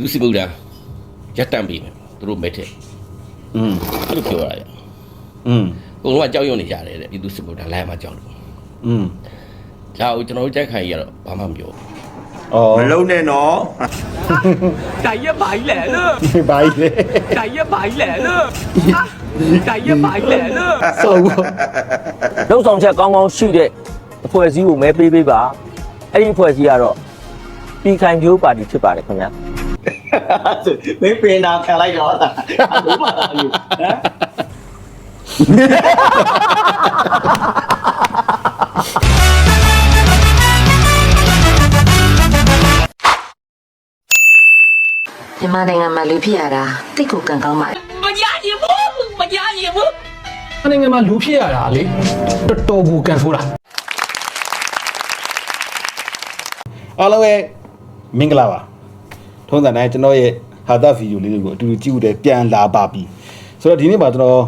လူစီဗုဒ္ဓရတန့်ပြီမယ်သူတို့မဲ့တဲ့อืมအဲ့လိုပြောရတာอืมဘုံကကြောက်ရွံ့နေကြတယ်တဲ့ဒီသူစစ်ဗုဒ္ဓလိုင်းမှာကြောက်လို့อืมဒါကိုကျွန်တော်တို့ကြိုက်ခိုင်းရတော့ဘာမှမပြောဘူးဩမလုံးနဲ့နော်တိုင်ရက်ပါကြီးလဲလို့ဒီပါကြီးလေတိုင်ရက်ပါကြီးလဲလို့တိုင်ရက်ပါကြီးလဲလို့ဆိုဘူးလုံဆောင်ချက်ကောင်းကောင်းရှိတဲ့အဖွဲ့အစည်းကိုမဲပေးပေးပါအဲ့ဒီအဖွဲ့အစည်းကတော့ပြည်ခိုင်မျိုးပါတီဖြစ်ပါတယ်ခင်ဗျာ မင်းပင်တာခံလိုက်တော့အလိုပါတာလို့ဟမ်မြန်မာနိုင်ငံမှာလူဖြစ်ရတာတိတ်ကိုကံကောင်းပါတယ်မကြရင်ဘူးမကြရင်ဘူးနိုင်ငံမှာလူဖြစ်ရတာလေတော်တော်ကိုကန်ဆိုးတာအားလုံးပဲမင်္ဂလာပါ ထုံးစံတိုင်းကျွန်တော်ရဲ့ဟာတာဗီဒီယိုလေးတွေကိုအတူတူကြည့်ဦးတယ်ပြန်လာပါပြီဆိုတော့ဒီနေ့မှာကျွန်တော်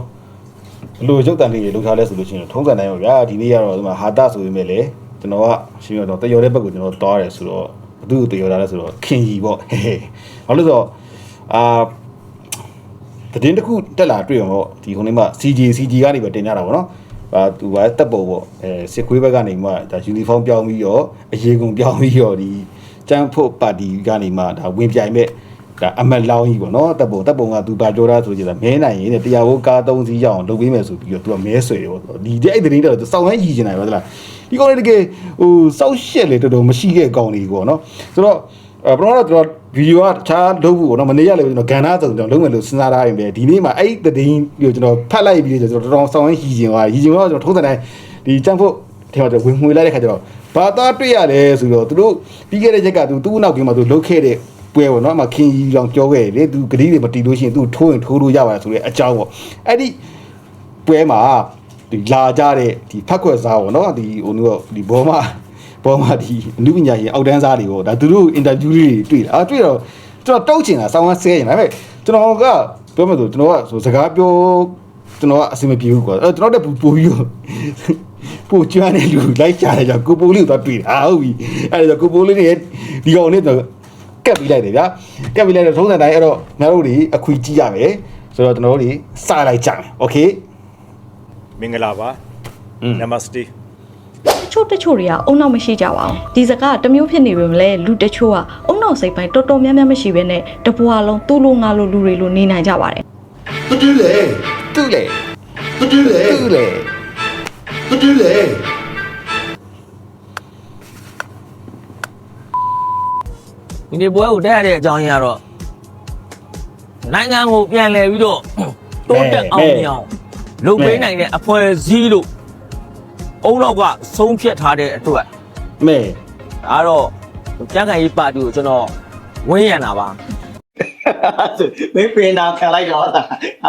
ဘယ်လိုရုပ်တံလေးတွေလုပ်ထားလဲဆိုလို့ရှိရင်ထုံးစံတိုင်းပါဗျာဒီနေ့ကတော့ဒီမှာဟာတာဆိုပေမဲ့လေကျွန်တော်ကရှင်းရတော့တယောတဲ့ဘက်ကိုကျွန်တော်တွားတယ်ဆိုတော့ဘသူ့ကိုတယောတာလဲဆိုတော့ခင်ကြီးပေါ့ဟဲဟဲဘာလို့လဲဆိုတော့အာသတင်းတစ်ခုတက်လာတွေ့အောင်ပေါ့ဒီခုနေ့မှ CG CG ကနေပဲတင်ကြတာပေါ့နော်အာသူကတက်ပေါ်ပေါ့အဲစစ်ခွေးဘက်ကနေမှဒါယူနီဖောင်းပြောင်းပြီးတော့အရေးကုန်ပြောင်းပြီးတော့ဒီ ကျန်းဖို့ပါတီကနေမှဒါဝင်ပြိုင်မဲ့ဒါအမတ်လောင်းကြီးပေါ့နော်တက်ပုံတက်ပုံကသူပါကြောတာဆိုကြတာမဲနိုင်ရင်တဲ့တရားဝကား၃စီးရအောင်လုပ်ပေးမယ်ဆိုပြီးတော့သူကမဲဆွဲတယ်ပေါ့ဒီတဲ့အဲ့သတင်းတော့စောင်းဝဲရည်ကျင်တယ်ပါသလားဒီကောင်လေးတကယ်ဟိုစောက်ရှက်လေတော်တော်မရှိခဲ့ကောင်လေးပေါ့နော်ဆိုတော့အဲပထမတော့ကျွန်တော်ဗီဒီယိုကတခြားလုပ်ဖို့ပေါ့နော်မနေ့ကလည်းကျွန်တော်ဂန်နာဆိုကျွန်တော်လုပ်မယ်လို့စဉ်းစားထားရင်ပဲဒီနေ့မှာအဲ့ဒီသတင်းကိုကျွန်တော်ဖတ်လိုက်ပြီးတော့ကျွန်တော်တော်တော်စောင်းဝဲရည်ကျင်သွားရည်ကျင်သွားကျွန်တော်ထုံးစံတိုင်းဒီကျန်းဖို့ထဲမှာဝင်မှွေလိုက်တဲ့ခါကျတော့ ဘာသာတွေ့ရလဲဆိုတော့သူတို့ပြီးခဲ့တဲ့ချက်ကသူသူ့နောက်ကင်းမှာသူလုတ်ခဲ့တဲ့ပွဲပေါ့နော်အမခင်ကြီးလောင်ပြောခဲ့တယ်လေသူဂတိတွေမတီးလို့ရှိရင်သူထိုးရင်ထိုးလို့ရပါတယ်ဆိုတဲ့အကြောင်းပေါ့အဲ့ဒီပွဲမှာဒီလာကြတဲ့ဒီဖက်ခွက်စားပေါ့နော်ဒီဟိုမျိုးဒီဘောမဘောမဒီအနုပညာရှင်အောက်တန်းစားတွေပေါ့ဒါသူတို့အင်တာဗျူးတွေတွေ့တာအာတွေ့တော့ကျွန်တော်တောက်ချင်တာစောင်းဝမ်းဆဲရင်ဒါပေမဲ့ကျွန်တော်ကပြောမယ်ဆိုကျွန်တော်ကဆိုစကားပြောကျွန်တော်ကအဆင်မပြေဘူးကွာအဲကျွန်တော်တက်ပူပူပြီးတော့ ပိုကျွမ်းတဲ့လူလိုက်ကြတယ်ကြောင့်ကိုပိုးလေးကိုသွားတွေ့တာဟုတ်ပြီအဲ့ဒါကြောင့်ကိုပိုးလေးနဲ့ဒီကောင်နဲ့တော့ကက်ပြီးလိုက်တယ်ဗျာကက်ပြီးလိုက်တော့ထုံးစံတိုင်းအဲ့တော့ငါတို့တွေအခွေကြီးရမယ်ဆိုတော့ကျွန်တော်တို့တွေစလိုက်ကြမယ်โอเค မင်္ဂလာပါ อืม နမစတေ တချို့တချို့တွေကအုံနောက်မရှိကြပါဘူးဒီစကားကတစ်မျိုးဖြစ်နေပေမဲ့လည်းလူတချို့ကအုံနောက်စိတ်ပိုင်းတော်တော်များများမရှိဘဲနဲ့တပွားလုံးသူ့လိုငါလိုလူတွေလိုနေနိုင်ကြပါတယ် တူတူလေတူလေတူတူလေတူလေ တူတူလေဒီနေ့ပွဲကိုတက်ရတဲ့အကြောင်းရင်းကတော့နိုင်ငံကိုပြန်လည်ပြီးတော့တိုးတက်အောင်မြင်အောင်လုပ်ပေးနိုင်တဲ့အဖွဲ့အစည်းလို့အုံနောက်ကဆုံးဖြတ်ထားတဲ့အတွက်မဲဒါတော့ကြံ့ခိုင်ရေးပါတီကိုကျွန်တော်ဝင်းရံတာပါမင်းပြင်တာခံလိုက်တော့တာ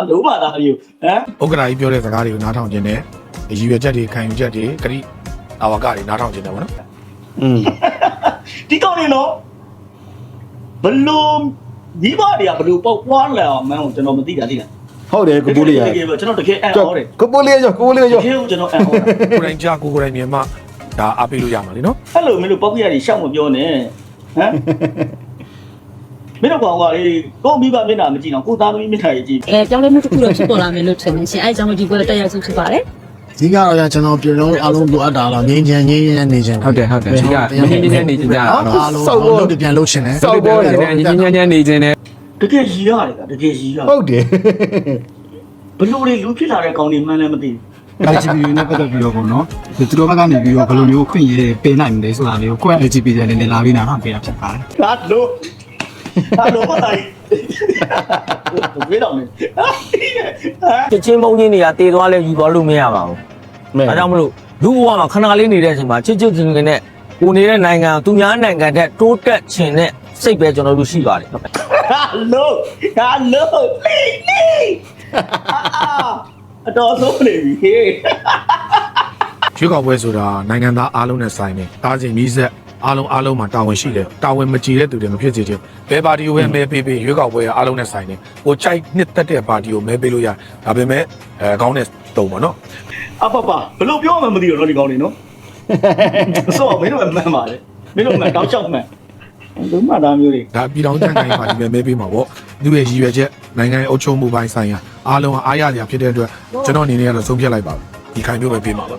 ဘူးပါလားလူဟမ်ဥက္ကရာကြီးပြောတဲ့စကားတွေကိုနားထောင်ခြင်းနဲ့အ ရည်ရွယ်ချက်တွေခံယူချက်တွေဂရိအာဝကတွေနားထောင်ခြင်းတယ်ဗောနော်อืมဒီကောင်းနေနော်ဘလို့ဒီပါတွေကဘလို့ပေါက်ပွားလာအောင်မန်းကိုကျွန်တော်မသိတာသိလားဟုတ်တယ်ကိုပိုးလေးရတကယ်ပဲကျွန်တော်တကယ်အံ့ဩတယ်ကိုပိုးလေးရကိုပိုးလေးရတကယ်ကိုကျွန်တော်အံ့ဩတာကိုယ်တိုင်ကြားကိုယ်ကိုယ်တိုင်မြင်မှဒါအားပေးလို့ရမှာလीနော်အဲ့လိုမင်းတို့ပေါက်ပြရည်ရှောက်မပြောနဲ့ဟမ်မင်းတို့ကောင်ကလေကိုမိဘမျက်နှာမကြည့်တော့ကိုသားသမီးမျက်နှာကြီးကြည့်အဲပြောင်းလဲမှုတစ်ခုတော့ဖြစ်ပေါ်လာမယ်လို့ထင်နေရှင်အဲအကြောင်းဒီပွဲတက်ရောက်စုဖြစ်ပါတယ် ဒီကတော့ကျွန်တော်ပြည်လုံးအားလုံးလိုအပ်တာတော့ငြိမ်းချမ်းငြိမ်းချမ်းနေခြင်းဟုတ်တယ်ဟုတ်တယ်ဒီကငင်းငင်းငင်းနေကြတာနော်အားလုံးလုံးပြန်လှုပ်ရှင်တယ်စောက်ပေါ်ရငင်းငင်းငင်းနေခြင်းနဲ့တကယ်ရည်ရတယ်ကတကယ်ရည်ရဟုတ်တယ်ဘလို့လေလူဖြစ်လာတဲ့ကောင်တွေမှန်းလည်းမသိဘူး LGBT နဲ့ပတ်သက်ပြီးတော့ပေါ့နော်ဒီသူတို့ဘက်ကနေပြီးတော့ဘယ်လိုမျိုးခွင့်ရပေးနိုင်မလဲဆိုတာလေးကိုကိုယ့် LGBT နဲ့လည်းလာပြီးနားထောင်ပေးတာဖြစ်ပါတယ်ဟာလို့ဟာလို့မတိုင်းဘယ်တော့လဲဟာချစ်ချင်းပုံချင်းတွေကတည်သွားလဲယူသွားလို့မရပါဘူးမဲအဲ ဒါကြောင့်မလို့လူဘဝမှာခဏလေးနေတဲ့အချိန်မှာချစ်ချစ်ချင်းချင်းနဲ့ကိုနေတဲ့နိုင်ငံသူများနိုင်ငံတဲ့တိုးတက်ခြင်းနဲ့စိတ်ပဲကျွန်တော်တို့ရှိပါတယ်ဟုတ်ကဲ့ဟာလို့ဟာလို့လေးလေးအာအတော်ဆုံးနေပြီဟေးရွေးကောက်ပွဲဆိုတာနိုင်ငံသားအားလုံးနဲ့ဆိုင်တယ်တားစဉ်မိဆက်အားလုံးအားလုံးမှာတာဝန်ရှိတယ်တာဝန်မကြည်တဲ့သူတွေမဖြစ်စေချင်ဘယ်ပါတီကိုပဲမဲပေးပေးရွေးကောက်ပွဲကအားလုံးနဲ့ဆိုင်တယ်ဟိုကြိုက်နှစ်သက်တဲ့ပါတီကိုမဲပေးလို့ရဒါပေမဲ့အဲကောင်းတဲ့တုံးပါနော် အပပဘလို့ပြောမှမသိတော့ဒီကောင်နေနော်အစောမင်းတို့မှန်ပါလေမင်းတို့မှန်တောက်ချောက်မှန်လူမှသားမျိုးတွေဒါပြည်တော်ကြံ့ခိုင်ပါတီပဲမဲပေးမှာပေါ့သူရဲ့ရည်ရွယ်ချက်နိုင်ငံရဲ့အုပ်ချုပ်မှုပိုင်းဆိုင်ရာအားလုံးအားရစရာဖြစ်တဲ့အတွက်ကျွန်တော်အနေနဲ့ကတော့ဆုံးဖြတ်လိုက်ပါဒီခိုင်မျိုးပဲပေးမှာပါ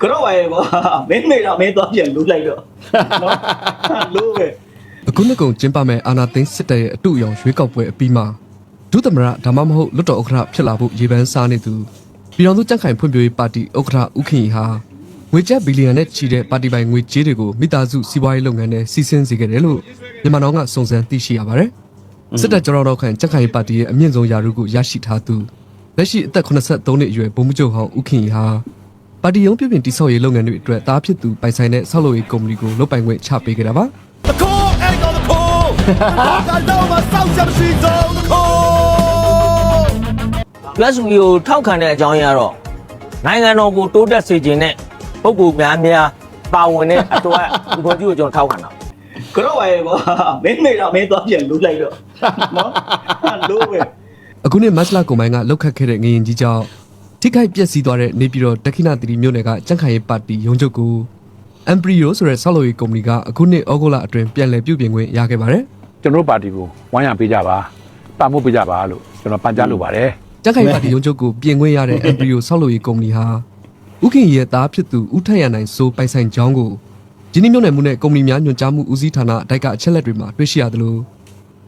ကတော့ပါရဲ့ကွာမင်းမေတော့မင်းသွားပြန်လူလိုက်တော့နော်လူပဲအခုနှစ်ကုန်ကျင်းပမဲ့အာနာသိန်းစစ်တပ်ရဲ့အတူအယောင်ရွေးကောက်ပွဲအပြီးမှာဒုသမရဒါမှမဟုတ်လွတ်တော်ဥက္ကဋ္ဌဖြစ်လာဖို့ရေပန်းစားနေသူ ပြည်တော်စုကြံ့ခိုင်ဖွံ့ဖြိုးရေးပါတီဥက္ကဋ္ဌဦးခင်ရီဟာငွေကျပ်ဘီလီယံနဲ့ချီတဲ့ပါတီပိုင်ငွေကြေးတွေကိုမိသားစုစီးပွားရေးလုပ်ငန်းနဲ့စီးဆင်းစေခဲ့တယ်လို့မြန်မာနိုင်ငံကစုံစမ်းသိရှိရပါတယ်။စစ်တပ်ကြောတော်ခန့်ကြံ့ခိုင်ရေးပါတီရဲ့အမြင့်ဆုံးယာရုကိုရရှိထားသူလက်ရှိအသက်83နှစ်အရွယ်ဗိုလ်မှူးချုပ်ဟောင်းဦးခင်ရီဟာပါတီရုံးပြည်ပင်တိဆောက်ရေးလုပ်ငန်းတွေအတွက်တားဖြစ်သူပိုင်ဆိုင်တဲ့ဆောက်လုပ်ရေးကုမ္ပဏီကိုလုပ်ပိုင်ခွင့်ချပေးခဲ့တာပါ။လက်စုကြီးကို ထောက်ခံတဲ့အကြောင်းရင်းကတော့နိုင်ငံတော်ကိုတိုးတက်စေခြင်းနဲ့ပုဂ္ဂိုလ်များများပါဝင်တဲ့အတွက်ဒီပေါ်ကြီးကိုကျွန်တော်ထောက်ခံတာကတော့ပါရဲ့ကွာမင်းမေတော့မင်းသွားပြန်လူလိုက်တော့နော်လူပဲအခုနှစ်မတ်လကုန်ပိုင်းကလောက်ခတ်ခဲ့တဲ့ငရင်ကြီးကြောင့်ထိခိုက်ပျက်စီးသွားတဲ့နေပြည်တော်တက္ခိဏသတိမြို့နယ်ကကြန့်ခိုင်ရေးပါတီရုံးချုပ်ကိုအမ်ပရီယိုဆိုတဲ့ဆောက်လုပ်ရေးကုမ္ပဏီကအခုနှစ်ဩဂုတ်လအတွင်းပြန်လည်ပြုပြင်ခွင့်ရခဲ့ပါတယ်ကျွန်တော်တို့ပါတီကိုဝိုင်းရံပေးကြပါပံ့ပိုးပေးကြပါလို့ကျွန်တော်ပန်ကြားလိုပါတယ်။ ကြန့်ခိုင်ရေးပါတီရုံးချုပ်ကိုပြင်ခွင့်ရတဲ့အမ်ပရီယိုဆောက်လုပ်ရေးကုမ္ပဏီဟာဥခင်ရီရဲ့သားဖြစ်သူဦးထက်ရနိုင်စိုးပိုင်ဆိုင်ကြောင်းကိုဂျင်းနီမြို့နယ်မှုနဲ့ကုမ္ပဏီများညွှန်ကြားမှုဦးစီးဌာနအတိုက်ကအချက်လက်တွေမှာတွေ့ရှိရသလို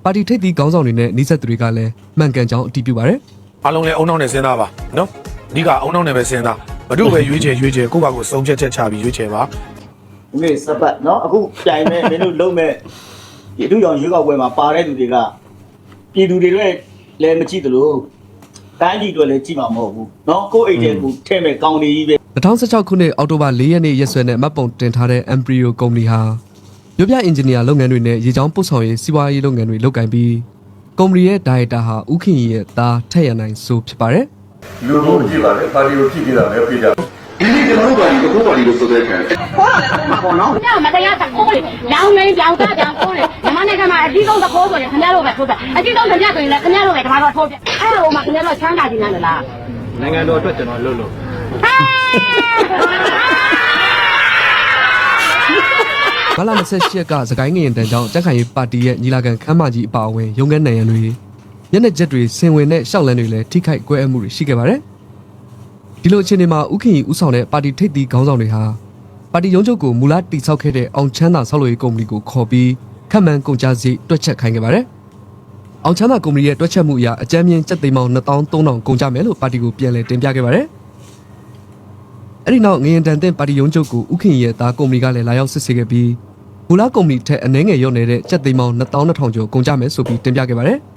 ပါတီထိပ်သီးခေါင်းဆောင်တွေနဲ့နှိစက်သူတွေကလည်းမှန်ကန်ကြောင်းအတည်ပြုပါတယ်။အားလုံးလည်းအုံနောက်နဲ့စဉ်းစားပါနော်အဓိကအုံနောက်နဲ့ပဲစဉ်းစားဘတို့ပဲရွေးချယ်ရွေးချယ်ကိုယ့်ဘာကိုစုံချက်ချက်ချပြီးရွေးချယ်ပါမင်းစပတ်နော်အခုပြိုင်မဲ့မင်းတို့လုံးမဲ့ဒီတို့ရောင်ရွေးကောက်ပွဲမှာပါတဲ့သူတွေကပြည်သူတွေလည်းလည်းမကြည့်သလို တိုင်းပြည်တွေလည်းကြည့်မှာမဟုတ်ဘူးနော်ကိုယ့်အိတ်တဲ့ကိုထဲ့မဲ့ကောင်းနေကြီးပဲ2016ခုနှစ်အောက်တိုဘာ4ရက်နေ့ရက်စွဲနဲ့မှတ်ပုံတင်ထားတဲ့ Embryo ကုမ္ပဏီဟာမြို့ပြအင်ဂျင်နီယာလုပ်ငန်းတွေနဲ့ရေချောင်းပို့ဆောင်ရေးစီးပွားရေးလုပ်ငန်းတွေလုပ်ကိုင်ပြီးကုမ္ပဏီရဲ့ဒါရိုက်တာဟာဦးခင်ရီရဲ့သားထက်ရနိုင်ဆိုဖြစ်ပါတယ်လူတို့ကြည့်ပါလေပါတီကိုကြည့်ကြတာလည်းပြကြဒီနေ့ ကျွန်တော်တို့ပါတီကိုပါတီလို့ဆိုတဲ့ခံခေါ်တော့လည်းမှာပေါ့နော်။ညမတရားတခိုးလေ။လောင်းနေပြောင်းစားပြောင်းခိုးလေ။ညီမနိုင်ငံမှာအကြီးဆုံးတခိုးဆိုရင်ခင်ဗျားတို့ပဲထိုးပြ။အကြီးဆုံးခင်ဗျားဆိုရင်လည်းခင်ဗျားတို့ပဲဒီမှာတော့ထိုးပြ။အဲ့ဒါဟိုမှာခင်ဗျားတို့ချမ်းသာကြည့်နေလားနိုင်ငံတော်အတွက်ကျွန်တော်လှုပ်လို့။မလာ28ရက်ကစကိုင်းငရင်တန်ကြောင့်တက်ခိုင်ရေးပါတီရဲ့ညီလာခံခမ်းမကြီးအပါအဝင်ရုံးခန်းနိုင်ရန်တွေညနေချက်တွေဆင်ဝင်တဲ့ရှောက်လန်းတွေလည်းထိခိုက်ကွဲအမှုတွေရှိခဲ့ပါတယ်။ ဒီလိုအခြေအနေမှာဦးခင်ရီဦးဆောင်တဲ့ပါတီထိပ်သီးခေါင်းဆောင်တွေဟာပါတီရုံးချုပ်ကိုမူလတိစောက်ခဲ့တဲ့အောင်ချမ်းသာဆောက်လုပ်ရေးကုမ္ပဏီကိုခေါ်ပြီးခန့်မှန်းကုန်ကျစရိတ်တွက်ချက်ခိုင်းခဲ့ပါတယ်။အောင်ချမ်းသာကုမ္ပဏီရဲ့တွက်ချက်မှုအရအကြမ်းမြင့်ကျပ်သိန်းပေါင်း2300ကုန်ကျမယ်လို့ပါတီကိုပြန်လည်တင်ပြခဲ့ပါတယ်။အဲ့ဒီနောက်ငရင်တန်တဲ့ပါတီရုံးချုပ်ကိုဥခင်ရဲ့သားကုမ္ပဏီကလည်းလာရောက်စစ်ဆေးခဲ့ပြီးမူလကုမ္ပဏီထက်အနည်းငယ်လျော့နေတဲ့ကျပ်သိန်းပေါင်း2200ကျော်ကုန်ကျမယ်ဆိုပြီးတင်ပြခဲ့ပါတယ်။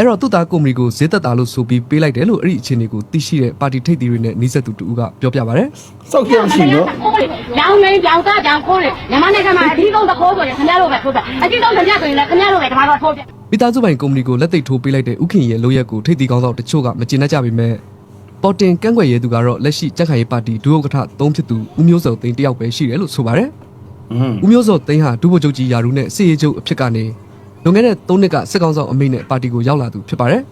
အဲ့တော့သူ့သားကုမ္ပဏီကိုဈေးသက်သာလို့ဆိုပြီးပေးလိုက်တယ်လို့အဲ့ဒီအခြေအနေကိုသိရှိတဲ့ပါတီထိပ်သီးတွေနဲ့နှိစက်သူတူကပြောပြပါတယ်စောက်ကြမရှိနော်။ခိုးလေလောင်းနေပြောင်းစားပြောင်းခိုးလေညီမနိုင်ငံမှာအကြီးဆုံးတခိုးဆိုရင်ခင်ဗျားတို့ပဲထိုးပြ။အကြီးဆုံးခင်ဗျားဆိုရင်လည်းခင်ဗျားတို့ပဲဒီမှာတော့ထိုးပြ။။မိသားစုပိုင်ကုမ္ပဏီကိုလက်သိပ်ထိုးပေးလိုက်တဲ့ဥခင်ရဲ့လိုရက်ကိုထိပ်သီးကောင်းဆောင်တချို့ကမကျေနပ်ကြပေမဲ့ပေါ်တင်ကန့်ကွက်ရဲသူကတော့လက်ရှိကြက်ခိုင်ရေးပါတီဒုဥက္ကဋ္ဌသုံးဖြစ်သူဦးမျိုးစောသိန်းတယောက်ပဲရှိတယ်လို့ဆိုပါတယ်။อืมဦးမျိုးစောသိန်းဟာဒုဗိုလ်ချုပ်ကြီးယာရုနဲ့စစ်ရေးချုပ်အဖြစ်ကနေ လွန်ခဲ့တဲ့၃နှစ်ကစစ်ကောင်ဆောင်အမိန့်နဲ့ပါတီကိုရောက်လာသူဖြစ်ပါတယ်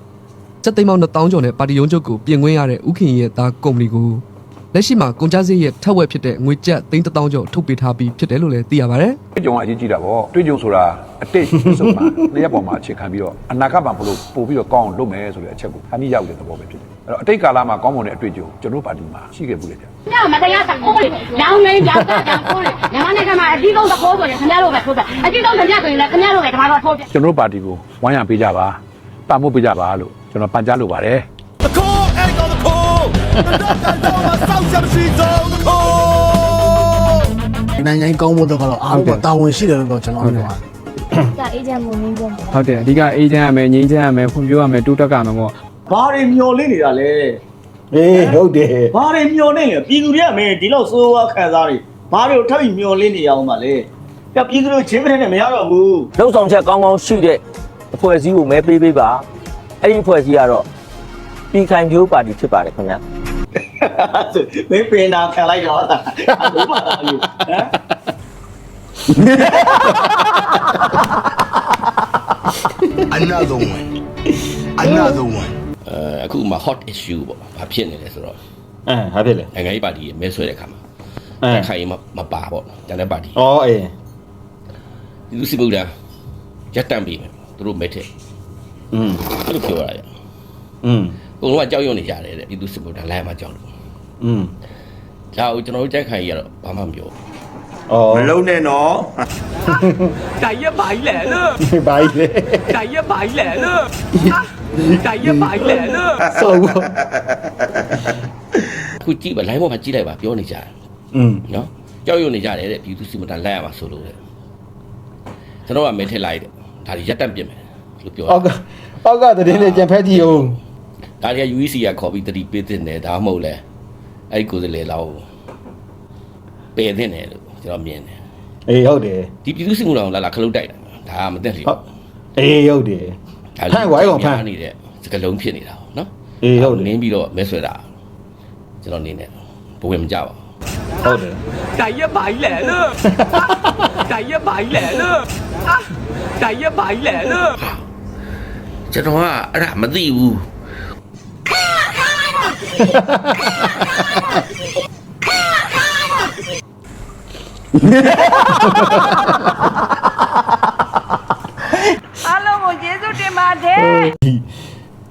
။စက်သိန်းပေါင်း1000ကျော်နဲ့ပါတီရုံးချုပ်ကိုပြင်ခွင့်ရတဲ့ဥခင်ရဲ့သားကုမ္ပဏီကိုလက်ရှိမှာကုန်ကျစရိတ်ရဲ့ထက်ဝက်ဖြစ်တဲ့ငွေကျပ်သိန်း1000ကျော်ထုတ်ပေးထားပြီးဖြစ်တယ်လို့လည်းသိရပါတယ်။တွေ့ကြုံကအရေးကြီးတာပေါ့တွေ့ကြုံဆိုတာအတိတ်စုံမှာလျှက်ပေါ်မှာအခြေခံပြီးတော့အနာဂတ်မှာဘလို့ပို့ပြီးတော့ကောင်းအောင်လုပ်မယ်ဆိုတဲ့အချက်ကိုအမိရောက်တဲ့သဘောပဲဖြစ်တယ် အဲ့တော့အတိတ်ကာလမှာကောင်းမွန်တဲ့အတွေ့အကြုံကျွန်တော်တို့ပါတီမှာရှိခဲ့မှုလေကြာညမတရားတခိုးလေလောင်းနေပြောင်းစားပြောင်းခိုးလေညီမနိုင်ငံမှာအကြီးဆုံးတခိုးဆိုရင်ခင်ဗျားတို့ပဲထိုးပြ။အကြီးဆုံးခင်ဗျားဆိုရင်လည်းခင်ဗျားတို့ပဲဒီမှာတော့ထိုးပြ။ကျွန်တော်တို့ပါတီကိုဝိုင်းရံပေးကြပါပံ့ပိုးပေးကြပါလို့ကျွန်တော်ပန်ကြားလိုပါတယ်နိုင်ငံကောင်းဖို့တော့ကတော့အားလုံးတာဝန်ရှိတယ်လို့တော့ကျွန်တော်ပြောပါတယ်ဒါအေဂျင့်မုံမင်းပေါ့ဟုတ်တယ်အဓိကအေဂျင့်ရမယ်ငိမ့်ချမ်းရမယ်ဖွံ့ဖြိုးရမယ်တိုးတက်ကမယ်ပေါ့ ဘာတွေမျောလင့်နေတာလဲအေးဟုတ်တယ်ဘာတွေမျောနေလဲပြည်သူတွေကမင်းဒီလောက်စိုးဝါခံစားနေဘာတွေကိုထပ်ပြီးမျောလင့်နေရအောင်ပါလဲပြပြည်သူတို့ချင်းမနဲ့မရတော့ဘူးလှုပ်ဆောင်ချက်ကောင်းကောင်းရှိတဲ့အဖွဲ့အစည်းကိုမဲပေးပေးပါအဲ့ဒီအဖွဲ့အစည်းကတော့ပြည်ခိုင်ဖြိုးပါတီဖြစ်ပါတယ်ခင်ဗျာမင်းပင်နာခံလိုက်တော့ဟာဘုမသားလူဟမ် another one another one အဲအခုမှ hot issue ပေါ့ဘာဖြစ်နေလဲဆိုတော့ အဲဟာဖြစ်လေ နိုင်ငံရေးပါတီရဲ့မဲဆွဲတဲ့ခါမှာ အဲ တက်ခိုင်ရေးမမပါပေါ့ကျန်တဲ့ပါတီ ဩအေး ပြည်သူစစ်ဗုဒ္ဓရက်တန့်ပြီမယ်သူတို့မဲထက် อืม အဲ့လိုပြောရရ อืม ဘုံကကြောက်ရွံ့နေကြတယ်တဲ့ပြည်သူစစ်ဗုဒ္ဓလိုင်းမှာကြောက်လို့ อืม ဒါကိုကျွန်တော်တို့ကြက်ခိုင်ကြီးကတော့ဘာမှမပြော အော် မလုံးနဲ့နော် ကြိုက်ရက်ပါကြီးလဲလို့ ဘာကြီးလဲ ကြိုက်ရက်ပါကြီးလဲလို့ ကြိုက်ရက်ပါကြီးလဲလို့စောဘောခုကြည့်ပါလိုင်းပေါ်မှာကြည့်လိုက်ပါပြောနေကြတယ်อืมနော်ကြောက်ရွံ့နေကြတယ်တဲ့ပြည်သူစစ်ဗုဒ္ဓလိုက်ရမှာဆိုလို့တဲ့ကျွန်တော်ကမဲထက်လိုက်တဲ့ဒါတွေရက်တန့်ပြင်မယ်လို့ပြောအောက်ကအောက်ကတည်းကကြံဖက်ကြည့်အောင်ဒါတွေက UEC ကခေါ်ပြီးတတိပေးတဲ့တယ်ဒါမှမဟုတ်လဲအဲ့ဒီကိုယ်စလေလောက်ပယ်တဲ့တယ်လို့ကျွန်တော်မြင်တယ်အေးဟုတ်တယ်ဒီပြည်သူစစ်မှုတော်လာလာခလုတ်တိုက်တာဒါကမသိလျောဟုတ်အေးဟုတ်တယ် ဖန်ဝိုင်းအောင်ဖန်နေတဲ့စကလုံးဖြစ်နေတာနော်အေးဟုတ်တယ်နင်းပြီးတော့မဲဆွဲတာကျွန်တော်နေနေဘဝင်မကြပါဟုတ်တယ်ကြိုက်ရက်ပါကြီးလဲလို့ကြိုက်ရက်ပါကြီးလဲလို့ကြိုက်ရက်ပါကြီးလဲလို့ဘူးကျွန်တော်ကအဲ့ဒါမသိဘူး အားလုံးကိုကျေးဇူး တယ်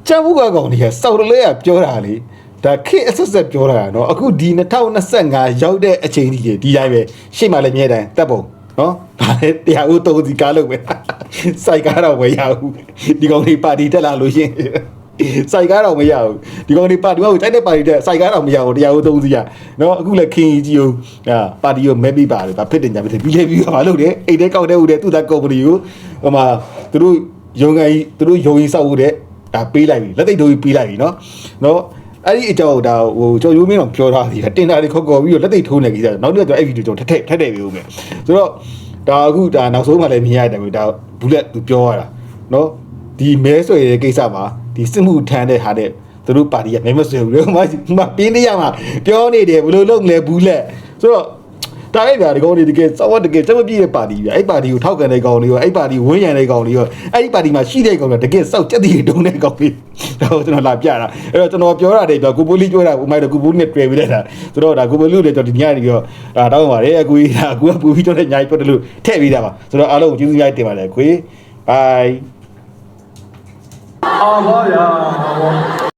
ကျန်ဘူးကကောင်ကြီးကစောက်တလဲကပြောတာလေဒါခေအဆက်ဆက်ပြောတာနော်အခုဒီ2025ရောက်တဲ့အချိန်ကြီးဒီတိုင်းပဲရှေ့မှာလည်းမြဲတိုင်းတက်ပုံနော်ဒါလည်းတရားဦးတုံးစီကားလို့ပဲစိုက်ကားတော့မရဘူးဒီကောင်ကြီးပါတီတက်လာလို့ရှင်စိုက်ကားတော့မရဘူးဒီကောင်တွေပါတီကတိုက်တဲ့ပါတီတဲ့စိုက်ကားတော့မရဘူးတရားဦးသုံးစီရနော်အခုလည်းခင်ကြီးကြီးကိုအာပါတီကိုမဲပြီးပါတယ်ဗာဖစ်တင်ကြမဖြစ်ပြီးလဲပြီးပါလို့လေအိတ်တဲ့ကောက်တဲ့ဦးတဲ့သူ့သားကုမ္ပဏီကိုဟိုမှာသူတို့ ယုံငယ်ကြီးသူတို့ယုံကြီးစောက်ဦးတဲ့ ဒါပေးလိုက်ပြီလက်သိပ်တို့ကြီးပေးလိုက်ပြီเนาะเนาะအဲ့ဒီအကြောင်းဒါဟိုကျော်ရိုးမင်းတော့ပြောထားသေးတယ်တင်တာတွေခေါ်ခေါ်ပြီးတော့လက်သိပ်ထိုးနေကြီးတယ်နောက်တစ်ခါကျအဲ့ဗီဒီယိုကျွန်တော်ထက်ထက်ထက်တယ်ပြီးဦးမယ်ဆိုတော့ဒါအခုဒါနောက်ဆုံးမှလည်းမြင်ရတယ်ပြီးဒါဘူးလက်သူပြောရတာเนาะဒီမဲဆွဲရဲ့ကိစ္စမှာဒီစစ်မှုထမ်းတဲ့ဟာတဲ့သူတို့ပါတီကမဲမဆွဲဘူးလေဟိုမှာဟိုမှာပြင်းနေရမှာပြောနေတယ်ဘယ်လိုလုပ်မလဲဘူးလက်ဆိုတော့ တားလိုက်ဗျာဒီကောင်တွေတကယ်စောဝတ်တကယ်စက်မပြည့်တဲ့ပါတီဗျာအဲ့ပါတီကိုထောက်ခံတဲ့ကောင်တွေရောအဲ့ပါတီဝန်းရံတဲ့ကောင်တွေရောအဲ့ဒီပါတီမှာရှိတဲ့ကောင်တွေတကယ်စောက်ကြက်တီတုံးတဲ့ကောင်တွေဒါကိုကျွန်တော်လာပြတာအဲ့တော့ကျွန်တော်ပြောတာတွေပြောကိုပိုလီပြောတာဥမိုက်တော့ကိုပိုလီနဲ့တွေ့ပြီးတဲ့တာဆိုတော့ဒါကိုပိုလီကိုကျွန်တော်ဒီညနေပြီးတော့ဒါတောင်းပါတယ်အကူကြီးဒါအကူကပူပြီးတော့ညာကြီးပြောတယ်လို့ထည့်ပြီးတာပါဆိုတော့အားလုံးကိုကျေးဇူးများတင်ပါတယ်ခွေ bye အောင်ပါဗျာ